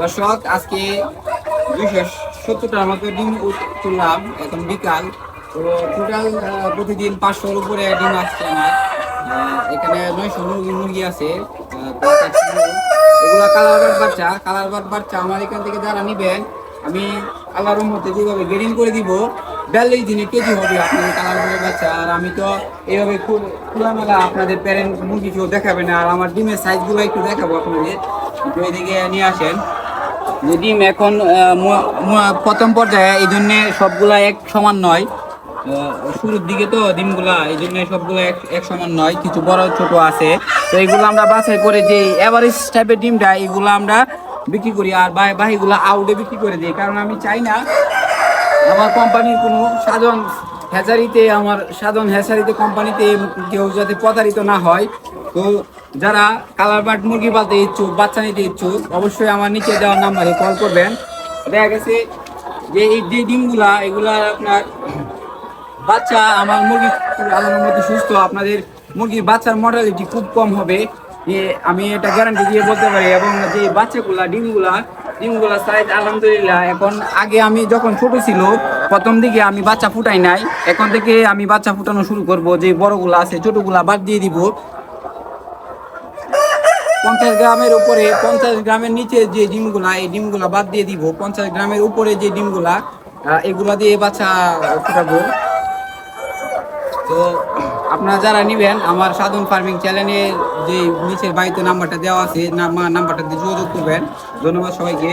দর্শক, আজকে দুইশো সত্তরটার মতো ডিম তুললাম এখন বিকাল। তো টোটাল প্রতিদিন পাঁচশোর উপরে ডিম আসছে আমার। এখানে নয়শো মুরগি মুরগি আছে এগুলো কালার বাট বাচ্চা কালার বাট বাচ্চা আমার এখান থেকে যারা নিবেন, আমি আল্লাহর মধ্যে যেভাবে গ্রেডিং করে দিব, বিয়াল্লিশ দিনে কেজি হবে আপনাদের কালার বাট বাচ্চা। আর আমি তো এইভাবে খুব খোলামেলা আপনাদের প্যারেন্ট মুরগি কেউ দেখাবে না। আর আমার ডিমের সাইজগুলো একটু দেখাবো আপনাদের। একটু এদিকে নিয়ে আসেন। যে ডিম এখন প্রথম পর্যায়ে, এই জন্য সবগুলা এক সমান নয়। শুরুর দিকে তো ডিমগুলা, এই জন্য সবগুলো এক এক সমান নয়। কিছু বড়, ছোট আছে। তো এইগুলো আমরা বাছাই করে যে এভারেজ টাইপের ডিমটা এইগুলো আমরা বিক্রি করি আর বাকিগুলো আউটে বিক্রি করে দিই। কারণ আমি চাই না, আমার কোম্পানির কোনো সাধন হ্যাচারিতে আমার সাধন হ্যাচারিতে কোম্পানিতে কেউ যাতে প্রতারিত না হয়। তো যারা কালার বাট মুরগি পালতে ইচ্ছুক, বাচ্চা নিতে ইচ্ছুক, অবশ্যই আমার নিচে দেওয়ার নাম্বারে কল করবেন। দেখা গেছে যে এই যে ডিমগুলা, এগুলা আপনার বাচ্চা আমার মুরগি আলানোর মধ্যে সুস্থ। আপনাদের মুরগির বাচ্চার মর্টালিটি খুব কম হবে। এ, আমি এটা গ্যারান্টি দিয়ে বলতে পারি। এবং যে বাচ্চাগুলা, ডিমগুলা ডিমগুলা সাইজ আলহামদুলিল্লাহ, এখন আগে আমি যখন ছোট ছিল, প্রথম দিকে আমি বাচ্চা ফুটাই নাই। এখন থেকে আমি বাচ্চা ফুটানো শুরু করব। যে বড়গুলা আছে, ছোটগুলা বাদ দিয়ে দিব। পঞ্চাশ গ্রামের উপরে, পঞ্চাশ গ্রামের নিচে যে ডিমগুলা, এই ডিমগুলা বাদ দিয়ে দিব। পঞ্চাশ গ্রামের উপরে যে ডিমগুলা এগুলা দিয়ে বাচ্চা ফুটাবো তো আপনারা যারা নেবেন, আমার সাধন ফার্মিং চ্যানেলের যে নিচের বাড়িতে নাম্বারটা দেওয়া আছে নাম্বারটা দিয়ে যোগাযোগ করবেন। ধন্যবাদ সবাইকে।